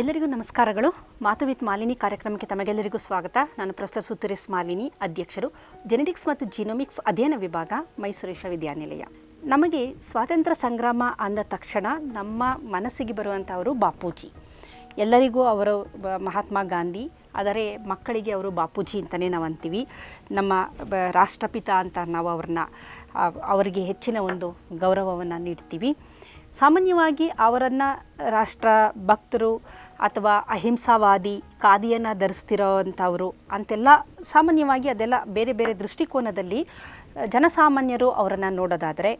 ಎಲ್ಲರಿಗೂ ನಮಸ್ಕಾರಗಳು. ಮಾತು ವಿತ್ ಮಾಲಿನಿ ಕಾರ್ಯಕ್ರಮಕ್ಕೆ ತಮಗೆಲ್ಲರಿಗೂ ಸ್ವಾಗತ. ನಾನು ಪ್ರೊಫೆಸರ್ ಸುತ್ತುರೇಸ್ ಮಾಲಿನಿ, ಅಧ್ಯಕ್ಷರು. ಜೆನೆಟಿಕ್ಸ್ ಮತ್ತು ಜಿನೋಮಿಕ್ಸ್ ಅಧ್ಯಯನ ವಿಭಾಗ ಮೈಸೂರು ವಿಶ್ವವಿದ್ಯಾನಿಲಯ ನಮಗೆ ಸ್ವಾತಂತ್ರ್ಯ ಸಂಗ್ರಾಮ ಅಂದ ತಕ್ಷಣ ನಮ್ಮ ಮನಸ್ಸಿಗೆ ಬರುವಂಥವರು ಬಾಪೂಜಿ. ಎಲ್ಲರಿಗೂ ಅವರು ಮಹಾತ್ಮ ಗಾಂಧಿ. ಆದರೆ ಮಕ್ಕಳಿಗೆ ಅವರು ಬಾಪೂಜಿ ಅಂತಲೇ ನಾವು ಅಂತೀವಿ. ನಮ್ಮ ರಾಷ್ಟ್ರಪಿತ ಅಂತ ನಾವು ಅವ್ರನ್ನ ಅವರಿಗೆ ಹೆಚ್ಚಿನ ಒಂದು ಗೌರವವನ್ನು ನೀಡ್ತೀವಿ. ಸಾಮಾನ್ಯವಾಗಿ ಅವರನ್ನು ರಾಷ್ಟ್ರ ಭಕ್ತರು ಅಥವಾ ಅಹಿಂಸಾವಾದಿ, ಖಾದಿಯನ್ನು ಧರಿಸ್ತಿರೋವಂಥವರು ಅಂತೆಲ್ಲ ಸಾಮಾನ್ಯವಾಗಿ ಅದೆಲ್ಲ ಬೇರೆ ಬೇರೆ ದೃಷ್ಟಿಕೋನದಲ್ಲಿ ಜನಸಾಮಾನ್ಯರು ಅವರನ್ನು ನೋಡೋದಾದರೆ,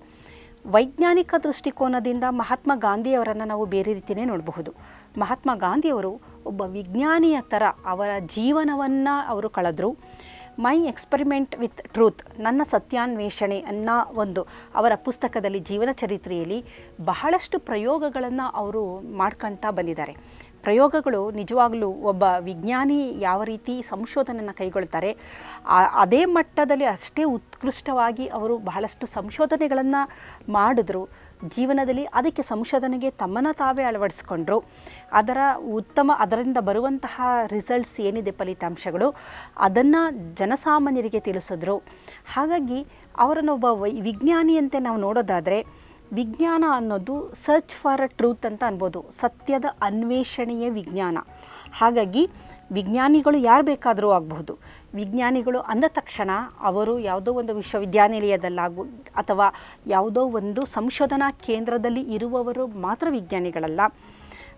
ವೈಜ್ಞಾನಿಕ ದೃಷ್ಟಿಕೋನದಿಂದ ಮಹಾತ್ಮ ಗಾಂಧಿಯವರನ್ನು ನಾವು ಬೇರೆ ರೀತಿಯೇ ನೋಡಬಹುದು. ಮಹಾತ್ಮ ಗಾಂಧಿಯವರು ಒಬ್ಬ ವಿಜ್ಞಾನಿಯ ಥರ ಅವರ ಜೀವನವನ್ನು ಅವರು ಕಳೆದ್ರು. ಮೈ ಎಕ್ಸ್ಪರಿಮೆಂಟ್ ವಿತ್ ಟ್ರೂತ್, ನನ್ನ ಸತ್ಯಾನ್ವೇಷಣೆ ಅನ್ನೋ ಒಂದು ಅವರ ಪುಸ್ತಕದಲ್ಲಿ ಜೀವನ ಚರಿತ್ರೆಯಲ್ಲಿ ಬಹಳಷ್ಟು ಪ್ರಯೋಗಗಳನ್ನು ಅವರು ಮಾಡ್ಕೊಳ್ತಾ ಬಂದಿದ್ದಾರೆ. ಪ್ರಯೋಗಗಳು ನಿಜವಾಗಲೂ ಒಬ್ಬ ವಿಜ್ಞಾನಿ ಯಾವ ರೀತಿ ಸಂಶೋಧನೆಯನ್ನು ಕೈಗೊಳ್ತಾರೆ ಅದೇ ಮಟ್ಟದಲ್ಲಿ ಅಷ್ಟೇ ಉತ್ಕೃಷ್ಟವಾಗಿ ಅವರು ಬಹಳಷ್ಟು ಸಂಶೋಧನೆಗಳನ್ನು ಮಾಡಿದ್ರು. ಜೀವನದಲ್ಲಿ ಅದಕ್ಕೆ ಸಂಶೋಧನೆಗೆ ತಮ್ಮನ್ನು ತಾವೇ ಅಳವಡಿಸ್ಕೊಂಡ್ರು. ಅದರ ಉತ್ತಮ, ಅದರಿಂದ ಬರುವಂತಹ ರಿಸಲ್ಟ್ಸ್ ಏನಿದೆ ಫಲಿತಾಂಶಗಳು, ಅದನ್ನು ಜನಸಾಮಾನ್ಯರಿಗೆ ತಿಳಿಸಿದ್ರು. ಹಾಗಾಗಿ ಅವರನ್ನು ಒಬ್ಬ ವೈ ವಿಜ್ಞಾನಿಯಂತೆ ನಾವು ನೋಡೋದಾದರೆ ವಿಜ್ಞಾನ ಅನ್ನೋದು ಸರ್ಚ್ ಫಾರ್ ಅ ಟ್ರೂತ್ ಅಂತ ಅನ್ಬೋದು. ಸತ್ಯದ ಅನ್ವೇಷಣೆಯ ವಿಜ್ಞಾನ. ಹಾಗಾಗಿ ವಿಜ್ಞಾನಿಗಳು ಯಾರು ಬೇಕಾದರೂ ಆಗಬಹುದು. ವಿಜ್ಞಾನಿಗಳು ಅಂದ ತಕ್ಷಣ ಅವರು ಯಾವುದೋ ಒಂದು ವಿಶ್ವವಿದ್ಯಾನಿಲಯದಲ್ಲಾಗು ಅಥವಾ ಯಾವುದೋ ಒಂದು ಸಂಶೋಧನಾ ಕೇಂದ್ರದಲ್ಲಿ ಇರುವವರು ಮಾತ್ರ ವಿಜ್ಞಾನಿಗಳಲ್ಲ.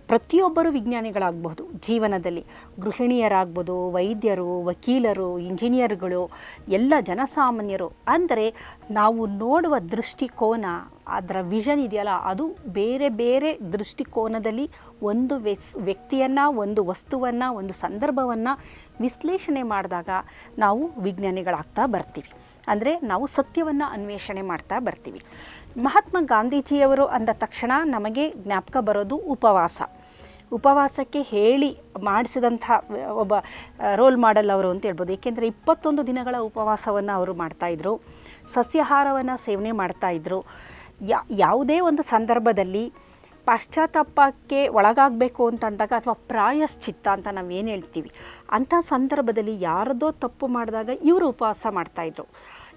ಪ್ರತಿಯೊಬ್ಬರು ವಿಜ್ಞಾನಿಗಳಾಗಬಹುದು. ಜೀವನದಲ್ಲಿ ಗೃಹಿಣಿಯರಾಗ್ಬೋದು, ವೈದ್ಯರು, ವಕೀಲರು, ಇಂಜಿನಿಯರ್ಗಳು, ಎಲ್ಲ ಜನಸಾಮಾನ್ಯರು. ಅಂದರೆ ನಾವು ನೋಡುವ ದೃಷ್ಟಿಕೋನ ಅದರ ವಿಷನ್ ಇದೆಯಲ್ಲ, ಅದು ಬೇರೆ ಬೇರೆ ದೃಷ್ಟಿಕೋನದಲ್ಲಿ ಒಂದು ವ್ಯಸ್ ವ್ಯಕ್ತಿಯನ್ನು, ಒಂದು ವಸ್ತುವನ್ನು, ಒಂದು ಸಂದರ್ಭವನ್ನು ವಿಶ್ಲೇಷಣೆ ಮಾಡಿದಾಗ ನಾವು ವಿಜ್ಞಾನಿಗಳಾಗ್ತಾ ಬರ್ತೀವಿ. ಅಂದರೆ ನಾವು ಸತ್ಯವನ್ನು ಅನ್ವೇಷಣೆ ಮಾಡ್ತಾ ಬರ್ತೀವಿ. ಮಹಾತ್ಮ ಗಾಂಧೀಜಿಯವರು ಅಂದ ತಕ್ಷಣ ನಮಗೆ ಜ್ಞಾಪಕ ಬರೋದು ಉಪವಾಸ. ಉಪವಾಸಕ್ಕೆ ಹೇಳಿ ಮಾಡಿಸಿದಂಥ, ಒಬ್ಬ ರೋಲ್ ಮಾಡೆಲ್ ಅವರು ಅಂತ ಹೇಳ್ಬೋದು. ಏಕೆಂದರೆ ಇಪ್ಪತ್ತೊಂದು ದಿನಗಳ ಉಪವಾಸವನ್ನು ಅವರು ಮಾಡ್ತಾಯಿದ್ರು ಸಸ್ಯಾಹಾರವನ್ನು ಸೇವನೆ ಮಾಡ್ತಾಯಿದ್ರು ಯಾ, ಯಾವುದೇ ಒಂದು ಸಂದರ್ಭದಲ್ಲಿ ಪಶ್ಚಾತ್ತಾಪಕ್ಕೆ ಒಳಗಾಗಬೇಕು ಅಂತಂದಾಗ ಅಥವಾ ಪ್ರಾಯಶ್ಚಿತ್ತ ಅಂತ ನಾವು ಏನು ಹೇಳ್ತೀವಿ, ಅಂಥ ಸಂದರ್ಭದಲ್ಲಿ ಯಾರದೋ ತಪ್ಪು ಮಾಡಿದಾಗ ಇವರು ಉಪವಾಸ ಮಾಡ್ತಾಯಿದ್ರು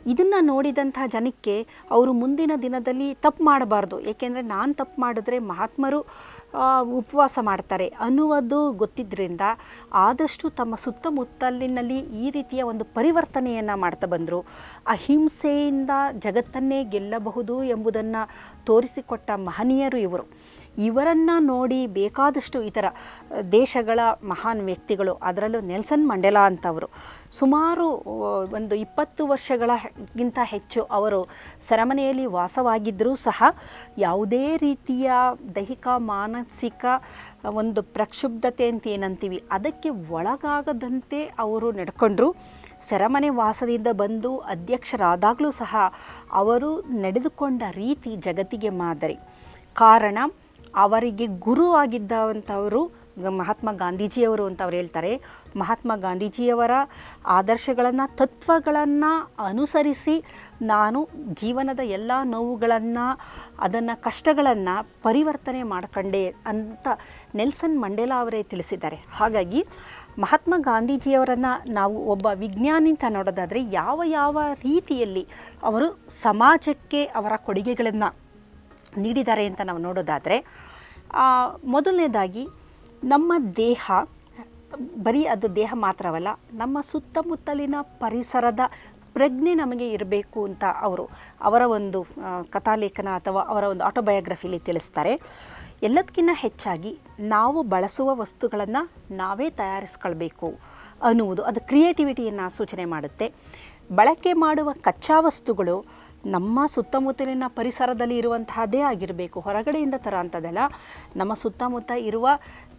ಇದನ್ನು ನೋಡಿದಂಥ ಜನಕ್ಕೆ ಅವರು ಮುಂದಿನ ದಿನದಲ್ಲಿ ತಪ್ಪು ಮಾಡಬಾರ್ದು. ಏಕೆಂದರೆ ನಾನು ತಪ್ಪು ಮಾಡಿದ್ರೆ ಮಹಾತ್ಮರು ಉಪವಾಸ ಮಾಡ್ತಾರೆ. ಅನ್ನುವುದು ಗೊತ್ತಿದ್ದರಿಂದ ಆದಷ್ಟು ತಮ್ಮ ಸುತ್ತಮುತ್ತಲಿನಲ್ಲಿ ಈ ರೀತಿಯ ಒಂದು ಪರಿವರ್ತನೆಯನ್ನು ಮಾಡ್ತಾ ಬಂದರು. ಅಹಿಂಸೆಯಿಂದ ಜಗತ್ತನ್ನೇ ಗೆಲ್ಲಬಹುದು ಎಂಬುದನ್ನು ತೋರಿಸಿಕೊಟ್ಟ ಮಹನೀಯರು ಇವರು. ಇವರನ್ನು ನೋಡಿ ಬೇಕಾದಷ್ಟು ಇತರ ದೇಶಗಳ ಮಹಾನ್ ವ್ಯಕ್ತಿಗಳು, ಅದರಲ್ಲೂ ನೆಲ್ಸನ್ ಮಂಡೆಲಾ ಅಂತವರು. ಸುಮಾರು ಒಂದು ಇಪ್ಪತ್ತು ವರ್ಷಗಳಿಗಿಂತ ಹೆಚ್ಚು ಅವರು ಸೆರೆಮನೆಯಲ್ಲಿ ವಾಸವಾಗಿದ್ದರೂ ಸಹ ಯಾವುದೇ ರೀತಿಯ ದೈಹಿಕ, ಮಾನಸಿಕ ಒಂದು ಪ್ರಕ್ಷುಬ್ಧತೆ ಅಂತ ಏನಂತೀವಿ, ಅದಕ್ಕೆ ಒಳಗಾಗದಂತೆ ಅವರು ನಡ್ಕೊಂಡ್ರು. ಸೆರೆಮನೆ ವಾಸದಿಂದ ಬಂದು ಅಧ್ಯಕ್ಷರಾದಾಗಲೂ ಸಹ ಅವರು ನಡೆದುಕೊಂಡ ರೀತಿ ಜಗತ್ತಿಗೆ ಮಾದರಿ. ಕಾರಣ ಅವರಿಗೆ ಗುರು ಆಗಿದ್ದಂಥವರು ಮಹಾತ್ಮ ಗಾಂಧೀಜಿಯವರು ಅಂತ ಅವ್ರು ಹೇಳ್ತಾರೆ. ಮಹಾತ್ಮ ಗಾಂಧೀಜಿಯವರ ಆದರ್ಶಗಳನ್ನು, ತತ್ವಗಳನ್ನು ಅನುಸರಿಸಿ ನಾನು ಜೀವನದ ಎಲ್ಲ ನೋವುಗಳನ್ನು, ಅದನ್ನು ಕಷ್ಟಗಳನ್ನು ಪರಿವರ್ತನೆ ಮಾಡ್ಕೊಂಡೆ ಅಂತ ನೆಲ್ಸನ್ ಮಂಡೇಲಾ ಅವರೇ ತಿಳಿಸಿದ್ದಾರೆ. ಹಾಗಾಗಿ ಮಹಾತ್ಮ ಗಾಂಧೀಜಿಯವರನ್ನು ನಾವು ಒಬ್ಬ ವಿಜ್ಞಾನಿ ಅಂತ ನೋಡೋದಾದರೆ ಯಾವ ಯಾವ ರೀತಿಯಲ್ಲಿ ಅವರು ಸಮಾಜಕ್ಕೆ ಅವರ ಕೊಡುಗೆಗಳನ್ನು ನೀಡಿದ್ದಾರೆ ಅಂತ ನಾವು ನೋಡೋದಾದರೆ ಮೊದಲನೇದಾಗಿ ನಮ್ಮ ದೇಹ, ಬರೀ ಅದು ದೇಹ ಮಾತ್ರವಲ್ಲ, ನಮ್ಮ ಸುತ್ತಮುತ್ತಲಿನ ಪರಿಸರದ ಪ್ರಜ್ಞೆ ನಮಗೆ ಇರಬೇಕು ಅಂತ ಅವರು, ಅವರ ಒಂದು ಕಥಾಲೇಖನ ಅಥವಾ ಅವರ ಒಂದು ಆಟೋಬಯೋಗ್ರಫಿಲಿ ತಿಳಿಸ್ತಾರೆ. ಎಲ್ಲದಕ್ಕಿಂತ ಹೆಚ್ಚಾಗಿ ನಾವು ಬಳಸುವ ವಸ್ತುಗಳನ್ನು ನಾವೇ ತಯಾರಿಸ್ಕೊಳ್ಬೇಕು ಅನ್ನುವುದು, ಅದು ಕ್ರಿಯೇಟಿವಿಟಿಯನ್ನು ಸೂಚನೆ ಮಾಡುತ್ತೆ. ಬಳಕೆ ಮಾಡುವ ಕಚ್ಚಾ ವಸ್ತುಗಳು ನಮ್ಮ ಸುತ್ತಮುತ್ತಲಿನ ಪರಿಸರದಲ್ಲಿ ಇರುವಂತಹದ್ದೇ ಆಗಿರಬೇಕು. ಹೊರಗಡೆಯಿಂದ ತರ ಅಂಥದ್ದಲ್ಲ ನಮ್ಮ ಸುತ್ತಮುತ್ತ ಇರುವ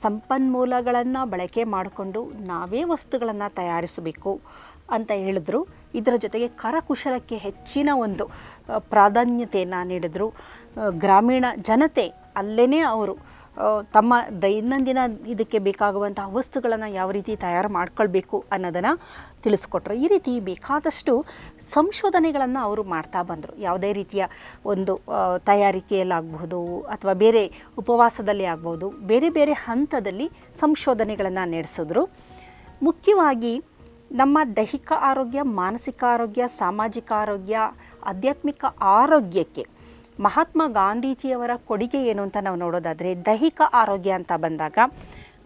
ಸಂಪನ್ಮೂಲಗಳನ್ನು ಬಳಕೆ ಮಾಡಿಕೊಂಡು ನಾವೇ ವಸ್ತುಗಳನ್ನು ತಯಾರಿಸಬೇಕು ಅಂತ ಹೇಳಿದ್ರು. ಇದರ ಜೊತೆಗೆ ಕರಕುಶಲಕ್ಕೆ ಹೆಚ್ಚಿನ ಒಂದು ಪ್ರಾಧಾನ್ಯತೆಯನ್ನು ನೀಡಿದರು. ಗ್ರಾಮೀಣ ಜನತೆ ಅಲ್ಲೇ ಅವರು ತಮ್ಮ ದೈನಂದಿನ ಇದಕ್ಕೆ ಬೇಕಾಗುವಂತಹ ವಸ್ತುಗಳನ್ನು ಯಾವ ರೀತಿ ತಯಾರು ಮಾಡ್ಕೊಳ್ಬೇಕು ಅನ್ನೋದನ್ನು ತಿಳಿಸ್ಕೊಟ್ರು. ಈ ರೀತಿ ಬೇಕಾದಷ್ಟು ಸಂಶೋಧನೆಗಳನ್ನು ಅವರು ಮಾಡ್ತಾ ಬಂದರು. ಯಾವುದೇ ರೀತಿಯ ಒಂದು ತಯಾರಿಕೆಯಲ್ಲಾಗಬಹುದು ಅಥವಾ ಬೇರೆ ಉಪವಾಸದಲ್ಲಿ ಆಗ್ಬೋದು ಬೇರೆ ಬೇರೆ ಹಂತದಲ್ಲಿ ಸಂಶೋಧನೆಗಳನ್ನು ನಡೆಸಿದ್ರು. ಮುಖ್ಯವಾಗಿ ನಮ್ಮ ದೈಹಿಕ ಆರೋಗ್ಯ, ಮಾನಸಿಕ ಆರೋಗ್ಯ, ಸಾಮಾಜಿಕ ಆರೋಗ್ಯ, ಆಧ್ಯಾತ್ಮಿಕ ಆರೋಗ್ಯಕ್ಕೆ ಮಹಾತ್ಮ ಗಾಂಧೀಜಿಯವರ ಕೊಡುಗೆ ಏನು ಅಂತ ನಾವು ನೋಡೋದಾದರೆ ದೈಹಿಕ ಆರೋಗ್ಯ ಅಂತ ಬಂದಾಗ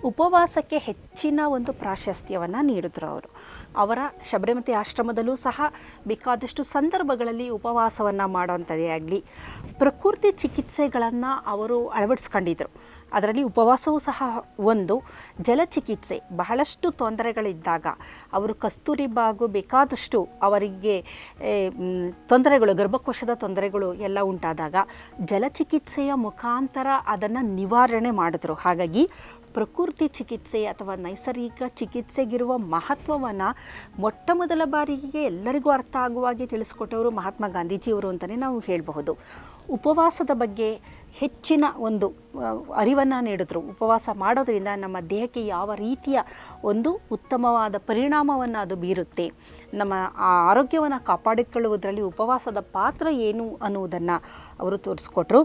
ಉಪವಾಸಕ್ಕೆ ಹೆಚ್ಚಿನ ಒಂದು ಪ್ರಾಶಸ್ತ್ಯವನ್ನು ನೀಡಿದ್ರು ಅವರು. ಅವರ ಶಬರಿಮತಿ ಆಶ್ರಮದಲ್ಲೂ ಸಹ ಬೇಕಾದಷ್ಟು ಸಂದರ್ಭಗಳಲ್ಲಿ ಉಪವಾಸವನ್ನು ಮಾಡುವಂಥದ್ದೇ ಆಗಲಿ, ಪ್ರಕೃತಿ ಚಿಕಿತ್ಸೆಗಳನ್ನು ಅವರು ಅಳವಡಿಸ್ಕೊಂಡಿದ್ರು. ಅದರಲ್ಲಿ ಉಪವಾಸವೂ ಸಹ ಒಂದು ಜಲಚಿಕಿತ್ಸೆ ಬಹಳಷ್ಟು ತೊಂದರೆಗಳಿದ್ದಾಗ ಅವರು ಕಸ್ತೂರಿ ಬಾಗು ಬೇಕಾದಷ್ಟು ಅವರಿಗೆ ತೊಂದರೆಗಳು, ಗರ್ಭಕೋಶದ ತೊಂದರೆಗಳು ಎಲ್ಲ ಉಂಟಾದಾಗ ಜಲಚಿಕಿತ್ಸೆಯ ಮುಖಾಂತರ ಅದನ್ನು ನಿವಾರಣೆ ಮಾಡಿದ್ರು. ಹಾಗಾಗಿ ಪ್ರಕೃತಿ ಚಿಕಿತ್ಸೆ ಅಥವಾ ನೈಸರ್ಗಿಕ ಚಿಕಿತ್ಸೆಗಿರುವ ಮಹತ್ವವನ್ನು ಮೊಟ್ಟ ಮೊದಲ ಬಾರಿಗೆ ಎಲ್ಲರಿಗೂ ಅರ್ಥ ಆಗುವಾಗೆ ತಿಳಿಸ್ಕೊಟ್ಟವರು ಮಹಾತ್ಮ ಗಾಂಧೀಜಿಯವರು ಅಂತಲೇ ನಾವು ಹೇಳಬಹುದು. ಉಪವಾಸದ ಬಗ್ಗೆ ಹೆಚ್ಚಿನ ಒಂದು ಅರಿವನ್ನು ನೀಡಿದ್ರು. ಉಪವಾಸ ಮಾಡೋದರಿಂದ ನಮ್ಮ ದೇಹಕ್ಕೆ ಯಾವ ರೀತಿಯ ಒಂದು ಉತ್ತಮವಾದ ಪರಿಣಾಮವನ್ನು ಅದು ಬೀರುತ್ತೆ. ನಮ್ಮ ಆರೋಗ್ಯವನ್ನು ಕಾಪಾಡಿಕೊಳ್ಳುವುದರಲ್ಲಿ ಉಪವಾಸದ ಪಾತ್ರ ಏನು ಅನ್ನುವುದನ್ನು ಅವರು ತೋರಿಸ್ಕೊಟ್ರು.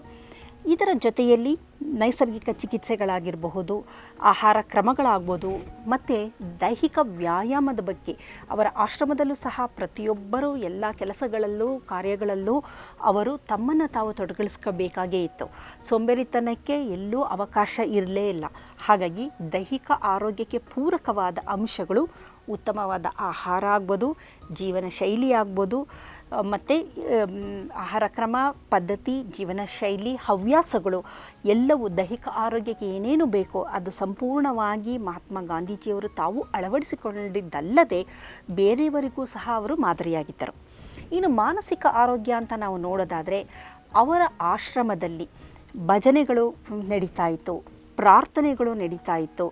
ಇದರ ಜೊತೆಯಲ್ಲಿ ನೈಸರ್ಗಿಕ ಚಿಕಿತ್ಸೆಗಳಾಗಿರಬಹುದು, ಆಹಾರ ಕ್ರಮಗಳಾಗ್ಬೋದು, ಮತ್ತು ದೈಹಿಕ ವ್ಯಾಯಾಮದ ಬಗ್ಗೆ. ಅವರ ಆಶ್ರಮದಲ್ಲೂ ಸಹ ಪ್ರತಿಯೊಬ್ಬರೂ ಎಲ್ಲ ಕೆಲಸಗಳಲ್ಲೂ, ಕಾರ್ಯಗಳಲ್ಲೂ ಅವರು ತಮ್ಮನ್ನು ತಾವು ತೊಡಗಿಸ್ಕೋಬೇಕಾಗೇ ಇತ್ತು. ಸೋಂಬೇರಿತನಕ್ಕೆ ಎಲ್ಲೂ ಅವಕಾಶ ಇರಲೇ ಇಲ್ಲ. ಹಾಗಾಗಿ ದೈಹಿಕ ಆರೋಗ್ಯಕ್ಕೆ ಪೂರಕವಾದ ಅಂಶಗಳು ಉತ್ತಮವಾದ ಆಹಾರ ಆಗ್ಬೋದು, ಜೀವನ ಶೈಲಿ ಆಗ್ಬೋದು ಮತ್ತು ಆಹಾರ ಕ್ರಮ, ಪದ್ಧತಿ, ಜೀವನ ಶೈಲಿ, ಹವ್ಯಾಸಗಳು, ಎಲ್ಲವೂ ದೈಹಿಕ ಆರೋಗ್ಯಕ್ಕೆ ಏನೇನು ಬೇಕೋ ಅದು ಸಂಪೂರ್ಣವಾಗಿ ಮಹಾತ್ಮ ಗಾಂಧೀಜಿಯವರು ತಾವು ಅಳವಡಿಸಿಕೊಂಡಿದ್ದಲ್ಲದೆ ಬೇರೆಯವರಿಗೂ ಸಹ ಅವರು ಮಾದರಿಯಾಗಿದ್ದರು. ಇನ್ನು ಮಾನಸಿಕ ಆರೋಗ್ಯ ಅಂತ ನಾವು ನೋಡೋದಾದರೆ, ಅವರ ಆಶ್ರಮದಲ್ಲಿ ಭಜನೆಗಳು ನಡೀತಾ ಇತ್ತು, ಪ್ರಾರ್ಥನೆಗಳು ನಡೀತಾ ಇತ್ತು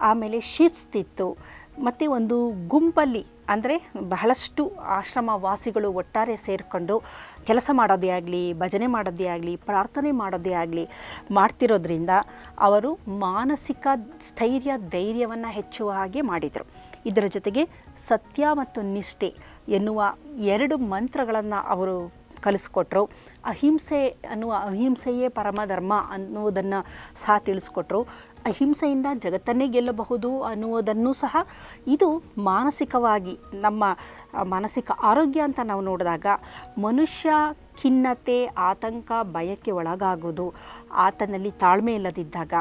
ಆಮೇಲೆ ಶಿಸ್ತಿತ್ತು ಮತ್ತು ಒಂದು ಗುಂಪಲ್ಲಿ ಅಂದರೆ ಬಹಳಷ್ಟು ಆಶ್ರಮ ವಾಸಿಗಳು ಒಟ್ಟಾರೆ ಸೇರಿಕೊಂಡು ಕೆಲಸ ಮಾಡೋದೇ ಆಗಲಿ, ಭಜನೆ ಮಾಡೋದೇ ಆಗಲಿ, ಪ್ರಾರ್ಥನೆ ಮಾಡೋದೇ ಆಗಲಿ ಮಾಡ್ತಿರೋದ್ರಿಂದ ಅವರು ಮಾನಸಿಕ ಸ್ಥೈರ್ಯ, ಧೈರ್ಯವನ್ನು ಹೆಚ್ಚುವ ಹಾಗೆ ಮಾಡಿದರು. ಇದರ ಜೊತೆಗೆ ಸತ್ಯ ಮತ್ತು ನಿಷ್ಠೆ ಎನ್ನುವ ಎರಡು ಮಂತ್ರಗಳನ್ನು ಅವರು ಕಲಿಸ್ಕೊಟ್ರು. ಅಹಿಂಸೆ ಅನ್ನುವ, ಅಹಿಂಸೆಯೇ ಪರಮಧರ್ಮ ಅನ್ನುವುದನ್ನು ಸಹ ತಿಳಿಸ್ಕೊಟ್ರು. ಅಹಿಂಸೆಯಿಂದ ಜಗತ್ತನ್ನೇ ಗೆಲ್ಲಬಹುದು ಅನ್ನುವುದನ್ನು ಸಹ ಇದು ಮಾನಸಿಕವಾಗಿ ನಮ್ಮ ಮಾನಸಿಕ ಆರೋಗ್ಯ ಅಂತ ನಾವು ನೋಡಿದಾಗ ಮನುಷ್ಯ ಖಿನ್ನತೆ, ಆತಂಕ, ಭಯಕ್ಕೆ ಒಳಗಾಗೋದು ಆತನಲ್ಲಿ ತಾಳ್ಮೆ ಇಲ್ಲದಿದ್ದಾಗ,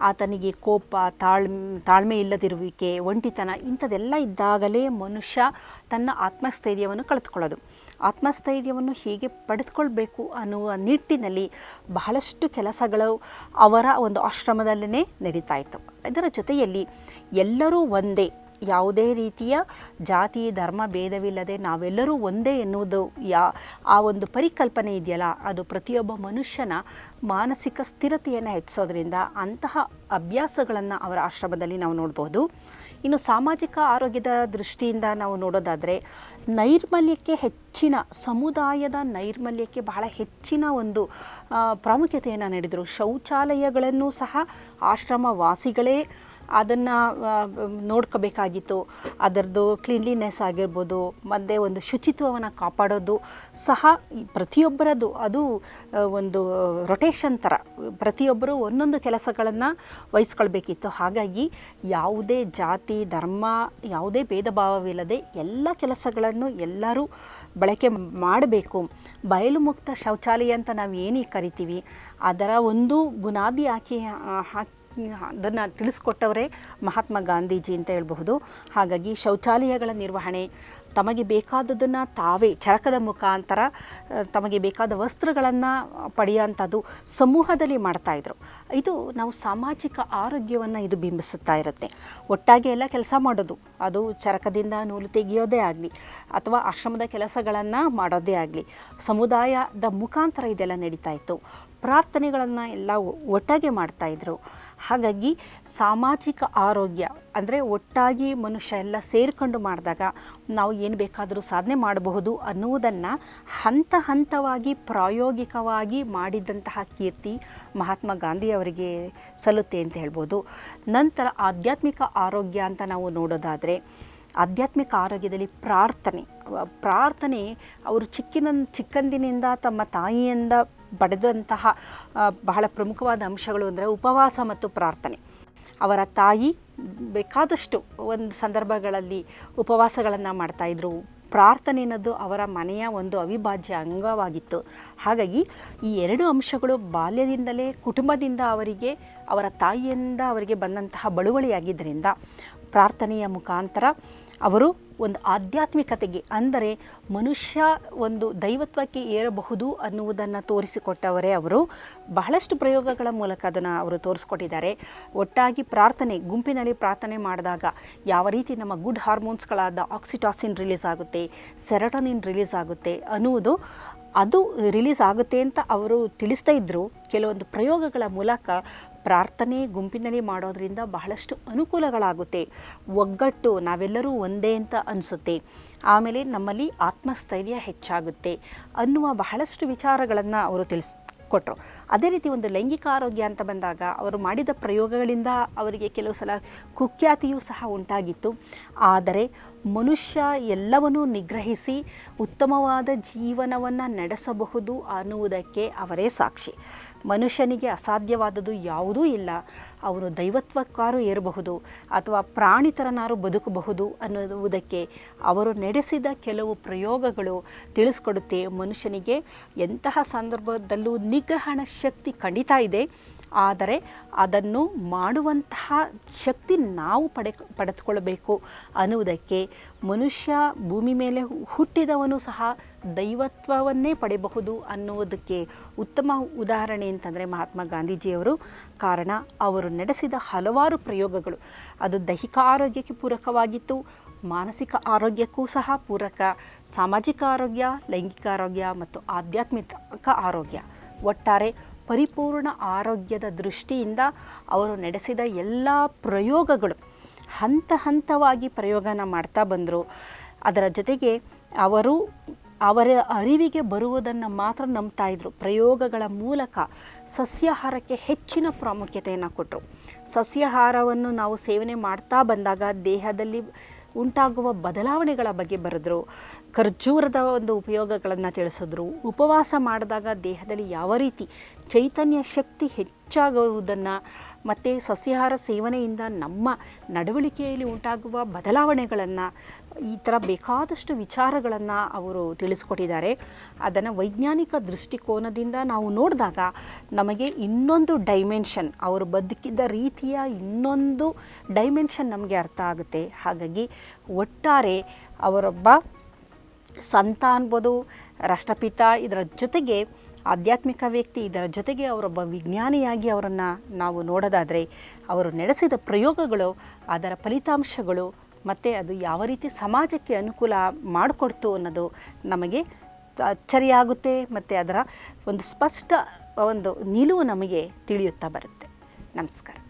ಆತನಿಗೆ ಕೋಪ, ತಾಳ್ಮೆ ತಾಳ್ಮೆ ಇಲ್ಲದಿರುವಿಕೆ, ಒಂಟಿತನ ಇಂಥದೆಲ್ಲ ಇದ್ದಾಗಲೇ ಮನುಷ್ಯ ತನ್ನ ಆತ್ಮಸ್ಥೈರ್ಯವನ್ನು ಕಳೆದುಕೊಳ್ಳೋದು. ಆತ್ಮಸ್ಥೈರ್ಯವನ್ನು ಹೇಗೆ ಪಡೆದುಕೊಳ್ಬೇಕು ಅನ್ನುವ ನಿಟ್ಟಿನಲ್ಲಿ ಬಹಳಷ್ಟು ಕೆಲಸಗಳು ಅವರ ಒಂದು ಆಶ್ರಮದಲ್ಲೇ ನಡೀತಾ ಇತ್ತು. ಇದರ ಜೊತೆಯಲ್ಲಿ ಎಲ್ಲರೂ ಒಂದೇ ಯಾವುದೇ ರೀತಿಯ ಜಾತಿ, ಧರ್ಮ, ಭೇದವಿಲ್ಲದೆ ನಾವೆಲ್ಲರೂ ಒಂದೇ ಎನ್ನುವುದು ಯಾ, ಆ ಒಂದು ಪರಿಕಲ್ಪನೆ ಇದೆಯಲ್ಲ, ಅದು ಪ್ರತಿಯೊಬ್ಬ ಮನುಷ್ಯನ ಮಾನಸಿಕ ಸ್ಥಿರತೆಯನ್ನು ಹೆಚ್ಚಿಸೋದ್ರಿಂದ ಅಂತಹ ಅಭ್ಯಾಸಗಳನ್ನು ಅವರ ಆಶ್ರಮದಲ್ಲಿ ನಾವು ನೋಡ್ಬೋದು. ಇನ್ನು ಸಾಮಾಜಿಕ ಆರೋಗ್ಯದ ದೃಷ್ಟಿಯಿಂದ ನಾವು ನೋಡೋದಾದರೆ, ನೈರ್ಮಲ್ಯಕ್ಕೆ ಹೆಚ್ಚಿನ, ಸಮುದಾಯದ ನೈರ್ಮಲ್ಯಕ್ಕೆ ಬಹಳ ಹೆಚ್ಚಿನ ಒಂದು ಪ್ರಾಮುಖ್ಯತೆಯನ್ನು ನೀಡಿದರು. ಶೌಚಾಲಯಗಳನ್ನು ಸಹ ಆಶ್ರಮ ವಾಸಿಗಳೇ ಅದನ್ನು ನೋಡ್ಕೋಬೇಕಾಗಿತ್ತು. ಅದರದ್ದು ಕ್ಲೀನ್ಲಿನೆಸ್ ಆಗಿರ್ಬೋದು, ಮತ್ತು ಒಂದು ಶುಚಿತ್ವವನ್ನು ಕಾಪಾಡೋದು ಸಹ ಪ್ರತಿಯೊಬ್ಬರದ್ದು ಅದು ಒಂದು ರೊಟೇಷನ್ ಥರ ಪ್ರತಿಯೊಬ್ಬರು ಒಂದೊಂದು ಕೆಲಸಗಳನ್ನು ವಹಿಸ್ಕೊಳ್ಬೇಕಿತ್ತು. ಹಾಗಾಗಿ ಯಾವುದೇ ಜಾತಿ, ಧರ್ಮ, ಯಾವುದೇ ಭೇದ ಭಾವವಿಲ್ಲದೆ ಎಲ್ಲ ಕೆಲಸಗಳನ್ನು ಎಲ್ಲರೂ ಬಳಕೆ ಮಾಡಬೇಕು. ಬಯಲು ಮುಕ್ತ ಶೌಚಾಲಯ ಅಂತ ನಾವು ಏನೇ ಕರಿತೀವಿ, ಅದರ ಒಂದು ಬುನಾದಿ ಹಾಕಿ ಹಾಕಿ ಅದನ್ನು ತಿಳಿಸ್ಕೊಟ್ಟವರೇ ಮಹಾತ್ಮ ಗಾಂಧೀಜಿ ಅಂತ ಹೇಳಬಹುದು. ಹಾಗಾಗಿ ಶೌಚಾಲಯಗಳ ನಿರ್ವಹಣೆ, ತಮಗೆ ಬೇಕಾದದನ್ನು ತಾವೇ ಚರಕದ ಮುಖಾಂತರ ತಮಗೆ ಬೇಕಾದ ವಸ್ತ್ರಗಳನ್ನು ಪಡೆಯುವಂಥದ್ದು ಸಮೂಹದಲ್ಲಿ ಮಾಡ್ತಾಯಿದ್ರು ಇದು ನಾವು ಸಾಮಾಜಿಕ ಆರೋಗ್ಯವನ್ನು ಇದು ಬಿಂಬಿಸುತ್ತಾ ಇರುತ್ತೆ. ಒಟ್ಟಾಗಿ ಎಲ್ಲ ಕೆಲಸ ಮಾಡೋದು, ಅದು ಚರಕದಿಂದ ನೂಲು ತೆಗೆಯೋದೇ ಆಗಲಿ, ಅಥವಾ ಆಶ್ರಮದ ಕೆಲಸಗಳನ್ನು ಮಾಡೋದೇ ಆಗಲಿ, ಸಮುದಾಯದ ಮುಖಾಂತರ ಇದೆಲ್ಲ ನಡೀತಾ ಇತ್ತು. ಪ್ರಾರ್ಥನೆಗಳನ್ನು ಎಲ್ಲ ಒಟ್ಟಾಗೆ ಮಾಡ್ತಾಯಿದ್ರು ಹಾಗಾಗಿ ಸಾಮಾಜಿಕ ಆರೋಗ್ಯ ಅಂದರೆ ಒಟ್ಟಾಗಿ ಮನುಷ್ಯ ಎಲ್ಲ ಸೇರಿಕೊಂಡು ಮಾಡಿದಾಗ ನಾವು ಏನು ಬೇಕಾದರೂ ಸಾಧನೆ ಮಾಡಬಹುದು ಅನ್ನುವುದನ್ನು ಹಂತ ಹಂತವಾಗಿ ಪ್ರಾಯೋಗಿಕವಾಗಿ ಮಾಡಿದಂತಹ ಕೀರ್ತಿ ಮಹಾತ್ಮ ಗಾಂಧಿಯವರಿಗೆ ಸಲ್ಲುತ್ತೆ ಅಂತ ಹೇಳ್ಬೋದು. ನಂತರ ಆಧ್ಯಾತ್ಮಿಕ ಆರೋಗ್ಯ ಅಂತ ನಾವು ನೋಡೋದಾದರೆ ಆಧ್ಯಾತ್ಮಿಕ ಆರೋಗ್ಯದಲ್ಲಿ ಪ್ರಾರ್ಥನೆ. ಪ್ರಾರ್ಥನೆ ಅವರು ಚಿಕ್ಕಿನ ಚಿಕ್ಕಂದಿನಿಂದ ತಮ್ಮ ತಾಯಿಯಿಂದ ಪಡೆದಂತಹ ಬಹಳ ಪ್ರಮುಖವಾದ ಅಂಶಗಳು ಅಂದರೆ ಉಪವಾಸ ಮತ್ತು ಪ್ರಾರ್ಥನೆ. ಅವರ ತಾಯಿ ಬೇಕಾದಷ್ಟು ಒಂದು ಸಂದರ್ಭಗಳಲ್ಲಿ ಉಪವಾಸಗಳನ್ನು ಮಾಡ್ತಾಯಿದ್ರು ಪ್ರಾರ್ಥನೆ ಅನ್ನೋದು ಅವರ ಮನೆಯ ಒಂದು ಅವಿಭಾಜ್ಯ ಅಂಗವಾಗಿತ್ತು. ಹಾಗಾಗಿ ಈ ಎರಡು ಅಂಶಗಳು ಬಾಲ್ಯದಿಂದಲೇ ಕುಟುಂಬದಿಂದ ಅವರಿಗೆ, ಅವರ ತಾಯಿಯಿಂದ ಅವರಿಗೆ ಬಂದಂತಹ ಬಳುವಳಿಯಾಗಿದ್ದರಿಂದ ಪ್ರಾರ್ಥನೆಯ ಮುಖಾಂತರ ಅವರು ಒಂದು ಆಧ್ಯಾತ್ಮಿಕತೆಗೆ, ಅಂದರೆ ಮನುಷ್ಯ ಒಂದು ದೈವತ್ವಕ್ಕೆ ಏರಬಹುದು ಅನ್ನುವುದನ್ನು ತೋರಿಸಿಕೊಟ್ಟವರೇ ಅವರು. ಬಹಳಷ್ಟು ಪ್ರಯೋಗಗಳ ಮೂಲಕ ಅದನ್ನು ಅವರು ತೋರಿಸ್ಕೊಟ್ಟಿದ್ದಾರೆ. ಒಟ್ಟಾಗಿ ಪ್ರಾರ್ಥನೆ, ಗುಂಪಿನಲ್ಲಿ ಪ್ರಾರ್ಥನೆ ಮಾಡಿದಾಗ ಯಾವ ರೀತಿ ನಮ್ಮ ಗುಡ್ ಹಾರ್ಮೋನ್ಸ್ಗಳಾದ ಆಕ್ಸಿಟಾಸಿನ್ ರಿಲೀಸ್ ಆಗುತ್ತೆ, ಸೆರಟೋನಿನ್ ರಿಲೀಸ್ ಆಗುತ್ತೆ ಅನ್ನುವುದು ಅದು ರಿಲೀಸ್ ಆಗುತ್ತೆ ಅಂತ ಅವರು ತಿಳಿಸ್ತಾ ಇದ್ದರು. ಕೆಲವೊಂದು ಪ್ರಯೋಗಗಳ ಮೂಲಕ ಪ್ರಾರ್ಥನೆ ಗುಂಪಿನಲ್ಲಿ ಮಾಡೋದರಿಂದ ಬಹಳಷ್ಟು ಅನುಕೂಲಗಳಾಗುತ್ತೆ. ಒಗ್ಗಟ್ಟು ನಾವೆಲ್ಲರೂ ಒಂದೇ ಅಂತ ಅನಿಸುತ್ತೆ. ಆಮೇಲೆ ನಮ್ಮಲ್ಲಿ ಆತ್ಮಸ್ಥೈರ್ಯ ಹೆಚ್ಚಾಗುತ್ತೆ ಅನ್ನುವ ಬಹಳಷ್ಟು ವಿಚಾರಗಳನ್ನು ಅವರು ತಿಳಿಸ್ ಕೊಟ್ಟರು ಅದೇ ರೀತಿ ಒಂದು ಲೈಂಗಿಕ ಆರೋಗ್ಯ ಅಂತ ಬಂದಾಗ ಅವರು ಮಾಡಿದ ಪ್ರಯೋಗಗಳಿಂದ ಅವರಿಗೆ ಕೆಲವು ಸಲ ಕುಖ್ಯಾತಿಯೂ ಸಹ ಉಂಟಾಗಿತ್ತು. ಆದರೆ ಮನುಷ್ಯ ಎಲ್ಲವನ್ನೂ ನಿಗ್ರಹಿಸಿ ಉತ್ತಮವಾದ ಜೀವನವನ್ನು ನಡೆಸಬಹುದು ಅನ್ನುವುದಕ್ಕೆ ಅವರೇ ಸಾಕ್ಷಿ. ಮನುಷ್ಯನಿಗೆ ಅಸಾಧ್ಯವಾದದ್ದು ಯಾವುದೂ ಇಲ್ಲ. ಅವನು ದೈವತ್ವಕ್ಕಾರು ಏರಬಹುದು ಅಥವಾ ಪ್ರಾಣಿತರನಾರು ಬದುಕಬಹುದು ಅನ್ನುವುದಕ್ಕೆ ಅವರು ನಡೆಸಿದ ಕೆಲವು ಪ್ರಯೋಗಗಳು ತಿಳಿಸ್ಕೊಡುತ್ತೆ. ಮನುಷ್ಯನಿಗೆ ಎಂತಹ ಸಂದರ್ಭದಲ್ಲೂ ನಿಗ್ರಹಣ ಶಕ್ತಿ ಖಂಡಿತ ಇದೆ. ಆದರೆ ಅದನ್ನು ಮಾಡುವಂತಹ ಶಕ್ತಿ ನಾವು ಪಡೆ, ಪಡೆದುಕೊಳ್ಳಬೇಕು ಅನ್ನುವುದಕ್ಕೆ ಮನುಷ್ಯ ಭೂಮಿ ಮೇಲೆ ಹುಟ್ಟಿದವನು ಸಹ ದೈವತ್ವವನ್ನೇ ಪಡೆಯಬಹುದು ಅನ್ನುವುದಕ್ಕೆ ಉತ್ತಮ ಉದಾಹರಣೆ ಅಂತಂದರೆ ಮಹಾತ್ಮ ಗಾಂಧೀಜಿಯವರು. ಕಾರಣ, ಅವರು ನಡೆಸಿದ ಹಲವಾರು ಪ್ರಯೋಗಗಳು. ಅದು ದೈಹಿಕ ಆರೋಗ್ಯಕ್ಕೆ ಪೂರಕವಾಗಿತ್ತು, ಮಾನಸಿಕ ಆರೋಗ್ಯಕ್ಕೂ ಸಹ ಪೂರಕ, ಸಾಮಾಜಿಕ ಆರೋಗ್ಯ, ಲೈಂಗಿಕ ಆರೋಗ್ಯ ಮತ್ತು ಆಧ್ಯಾತ್ಮಿಕ ಆರೋಗ್ಯ. ಒಟ್ಟಾರೆ ಪರಿಪೂರ್ಣ ಆರೋಗ್ಯದ ದೃಷ್ಟಿಯಿಂದ ಅವರು ನಡೆಸಿದ ಎಲ್ಲ ಪ್ರಯೋಗಗಳು ಹಂತ ಹಂತವಾಗಿ ಪ್ರಯೋಗನ ಮಾಡ್ತಾ ಬಂದರು. ಅದರ ಜೊತೆಗೆ ಅವರು ಅವರ ಅರಿವಿಗೆ ಬರುವುದನ್ನು ಮಾತ್ರ ನಂಬ್ತಾ ಇದ್ರು. ಪ್ರಯೋಗಗಳ ಮೂಲಕ ಸಸ್ಯಾಹಾರಕ್ಕೆ ಹೆಚ್ಚಿನ ಪ್ರಾಮುಖ್ಯತೆಯನ್ನು ಕೊಟ್ಟರು ಸಸ್ಯಾಹಾರವನ್ನು ನಾವು ಸೇವನೆ ಮಾಡ್ತಾ ಬಂದಾಗ ದೇಹದಲ್ಲಿ ಉಂಟಾಗುವ ಬದಲಾವಣೆಗಳ ಬಗ್ಗೆ ಬರೆದ್ರು. ಖರ್ಜೂರದ ಒಂದು ಉಪಯೋಗಗಳನ್ನು ತಿಳಿಸಿದ್ರು. ಉಪವಾಸ ಮಾಡಿದಾಗ ದೇಹದಲ್ಲಿ ಯಾವ ರೀತಿ ಚೈತನ್ಯ ಶಕ್ತಿ ಹೆಚ್ಚಾಗುವುದನ್ನು ಮತ್ತು ಸಸ್ಯಾಹಾರ ಸೇವನೆಯಿಂದ ನಮ್ಮ ನಡವಳಿಕೆಯಲ್ಲಿ ಉಂಟಾಗುವ ಬದಲಾವಣೆಗಳನ್ನು ಈ ಥರ ಬೇಕಾದಷ್ಟು ವಿಚಾರಗಳನ್ನು ಅವರು ತಿಳಿಸ್ಕೊಟ್ಟಿದ್ದಾರೆ. ಅದನ್ನು ವೈಜ್ಞಾನಿಕ ದೃಷ್ಟಿಕೋನದಿಂದ ನಾವು ನೋಡಿದಾಗ ನಮಗೆ ಇನ್ನೊಂದು ಡೈಮೆನ್ಷನ್ ಅವರು ಬದುಕಿದ ರೀತಿಯ ಇನ್ನೊಂದು ಡೈಮೆನ್ಷನ್ ನಮಗೆ ಅರ್ಥ ಆಗುತ್ತೆ. ಹಾಗಾಗಿ ಒಟ್ಟಾರೆ ಅವರೊಬ್ಬ ಸಂತ ಅನ್ಬೋದು, ರಾಷ್ಟ್ರಪಿತ, ಇದರ ಜೊತೆಗೆ ಆಧ್ಯಾತ್ಮಿಕ ವ್ಯಕ್ತಿ, ಇದರ ಜೊತೆಗೆ ಅವರೊಬ್ಬ ವಿಜ್ಞಾನಿಯಾಗಿ ಅವರನ್ನು ನಾವು ನೋಡೋದಾದರೆ, ಅವರು ನಡೆಸಿದ ಪ್ರಯೋಗಗಳು, ಅದರ ಫಲಿತಾಂಶಗಳು, ಮತ್ತು ಅದು ಯಾವ ರೀತಿ ಸಮಾಜಕ್ಕೆ ಅನುಕೂಲ ಮಾಡಿಕೊಡ್ತು ಅನ್ನೋದು ನಮಗೆ ಅಚ್ಚರಿಯಾಗುತ್ತೆ, ಮತ್ತು ಅದರ ಒಂದು ಸ್ಪಷ್ಟ ಒಂದು ನಿಲುವು ನಮಗೆ ತಿಳಿಯುತ್ತಾ ಬರುತ್ತೆ. ನಮಸ್ಕಾರ.